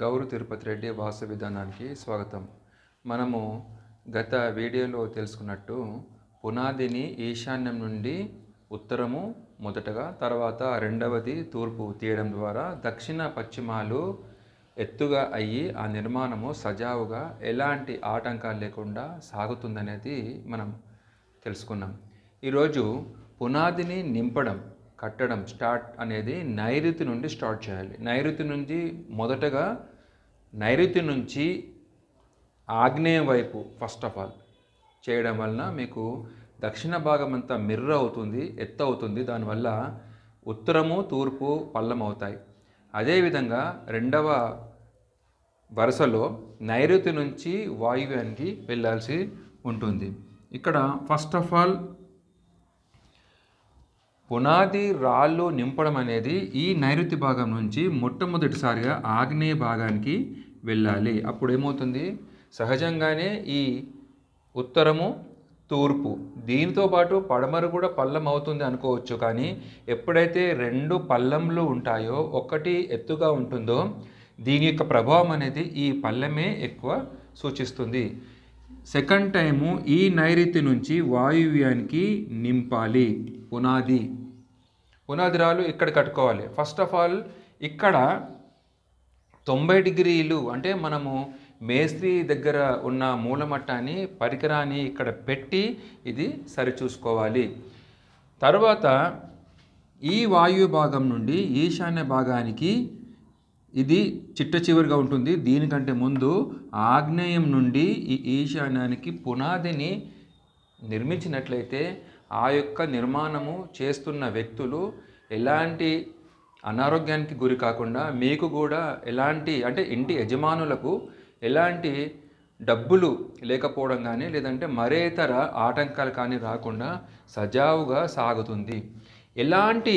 గౌరు తిరుపతి రెడ్డి వాస విధానానికి స్వాగతం. మనము గత వీడియోలో తెలుసుకున్నట్టు పునాదిని ఈశాన్యం నుండి ఉత్తరము మొదటగా తర్వాత రెండవది తూర్పు తీయడం ద్వారా దక్షిణ పశ్చిమాలు ఎత్తుగా అయ్యి ఆ నిర్మాణము సజావుగా ఎలాంటి ఆటంకాలు లేకుండా సాగుతుందనేది మనం తెలుసుకున్నాం. ఈరోజు పునాదిని నింపడం కట్టడం స్టార్ట్ అనేది నైరుతి నుండి స్టార్ట్ చేయాలి. నైరుతి నుంచి మొదటగా నైరుతి నుంచి ఆగ్నేయం వైపు ఫస్ట్ ఆఫ్ ఆల్ చేయడం వలన మీకు దక్షిణ భాగం అంతా మిర్ర అవుతుంది ఎత్తు అవుతుంది. దానివల్ల ఉత్తరము తూర్పు పల్లం అవుతాయి. అదేవిధంగా రెండవ వరుసలో నైరుతి నుంచి వాయువ్యానికి వెళ్ళాల్సి ఉంటుంది. ఇక్కడ ఫస్ట్ ఆఫ్ ఆల్ పునాది రాళ్ళు నింపడం అనేది ఈ నైరుతి భాగం నుంచి మొట్టమొదటిసారిగా ఆగ్నేయ భాగానికి వెళ్ళాలి. అప్పుడు ఏమవుతుంది సహజంగానే ఈ ఉత్తరము తూర్పు. దీనితో పాటు పడమర కూడా పల్లం అవుతుంది అనుకోవచ్చు. కానీ ఎప్పుడైతే రెండు పల్లంలు ఉంటాయో ఒకటి ఎత్తుగా ఉంటుందో దీని యొక్క ప్రభావం అనేది ఈ పల్లెమే ఎక్కువ సూచిస్తుంది. సెకండ్ టైము ఈ నైరుతి నుంచి వాయువ్యానికి నింపాలి. పునాది. పునాది రాళ్ళు ఇక్కడ కట్టుకోవాలి. ఫస్ట్ ఆఫ్ ఆల్ ఇక్కడ తొంభై డిగ్రీలు అంటే మనము మేస్త్రి దగ్గర ఉన్న మూలమట్టాన్ని పరికరాన్ని ఇక్కడ పెట్టి ఇది సరిచూసుకోవాలి. తర్వాత ఈ వాయు భాగం నుండి ఈశాన్య భాగానికి ఇది చిట్ట చివరిగా ఉంటుంది. దీనికంటే ముందు ఆగ్నేయం నుండి ఈ ఈశాన్యానికి పునాదిని నిర్మించినట్లయితే ఆ యొక్క నిర్మాణము చేస్తున్న వ్యక్తులు ఎలాంటి అనారోగ్యానికి గురి కాకుండా మీకు కూడా ఎలాంటి అంటే ఇంటి యజమానులకు ఎలాంటి డబ్బులు లేకపోవడం కానీ లేదంటే మరేతర ఆటంకాలు కానీ రాకుండా సజావుగా సాగుతుంది. ఎలాంటి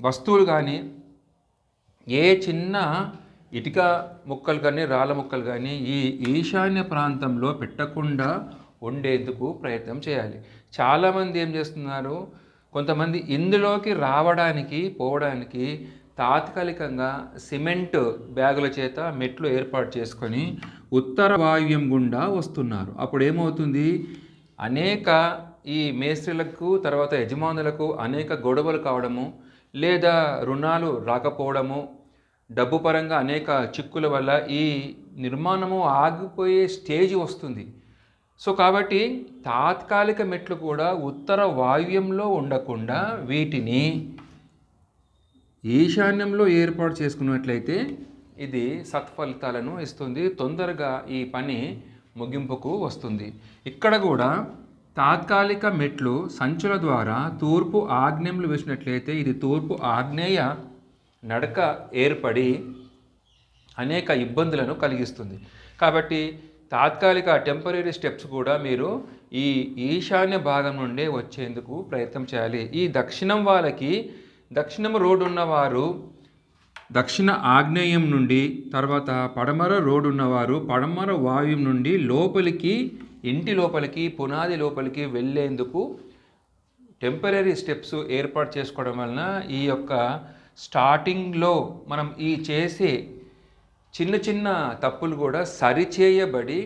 వస్తువులు కానీ ఏ చిన్న ఇటుక ముక్కలు కానీ రాళ్ళ ముక్కలు కానీ ఈ ఈశాన్య ప్రాంతంలో పెట్టకుండా ఉండేందుకు ప్రయత్నం చేయాలి. చాలామంది ఏం చేస్తున్నారు? కొంతమంది ఇందులోకి రావడానికి పోవడానికి తాత్కాలికంగా సిమెంట్ బ్యాగుల చేత మెట్లు ఏర్పాటు చేసుకొని ఉత్తర వాయువ్యం గుండా వస్తున్నారు. అప్పుడు ఏమవుతుంది అనేక ఈ మేస్త్రీలకు తర్వాత యజమానులకు అనేక గొడవలు కావడము లేదా రుణాలు రాకపోవడము డబ్బు పరంగా అనేక చిక్కుల వల్ల ఈ నిర్మాణము ఆగిపోయే స్టేజ్ వస్తుంది. సో కాబట్టి తాత్కాలిక మెట్లు కూడా ఉత్తర వాయువ్యంలో ఉండకుండా వీటిని ఈశాన్యంలో ఏర్పాటు చేసుకున్నట్లయితే ఇది సత్ఫలితాలను ఇస్తుంది. తొందరగా ఈ పని ముగింపుకు వస్తుంది. ఇక్కడ కూడా తాత్కాలిక మెట్లు సంచుల ద్వారా తూర్పు ఆగ్నేయంలో వేసినట్లయితే ఇది తూర్పు ఆగ్నేయ నడక ఏర్పడి అనేక ఇబ్బందులను కలిగిస్తుంది. కాబట్టి తాత్కాలిక టెంపరీ స్టెప్స్ కూడా మీరు ఈ ఈశాన్య భాగం నుండే వచ్చేందుకు ప్రయత్నం చేయాలి. ఈ దక్షిణం వాళ్ళకి దక్షిణం రోడ్డు ఉన్నవారు దక్షిణ ఆగ్నేయం నుండి తర్వాత పడమర రోడ్డు ఉన్నవారు పడమర వాయువు నుండి లోపలికి ఇంటి లోపలికి పునాది లోపలికి వెళ్ళేందుకు టెంపరీ స్టెప్స్ ఏర్పాటు చేసుకోవడం వలన ఈ యొక్క స్టార్టింగ్లో మనం ఈ చేసే చిన్న చిన్న తప్పులు కూడా సరిచేయబడి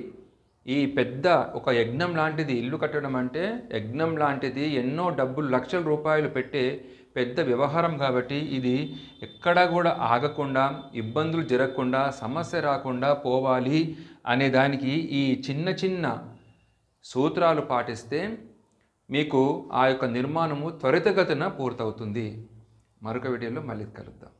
ఈ పెద్ద ఒక యజ్ఞం లాంటిది ఇల్లు కట్టడం అంటే యజ్ఞం లాంటిది ఎన్నో డబ్బులు లక్షల రూపాయలు పెట్టే పెద్ద వ్యవహారం కాబట్టి ఇది ఎక్కడా కూడా ఆగకుండా ఇబ్బందులు జరగకుండా సమస్య రాకుండా పోవాలి అనే దానికి ఈ చిన్న చిన్న సూత్రాలు పాటిస్తే మీకు ఆ యొక్క నిర్మాణము త్వరితగతిన పూర్తవుతుంది. మరొక వీడియోలో మళ్ళీ కలుద్దాం.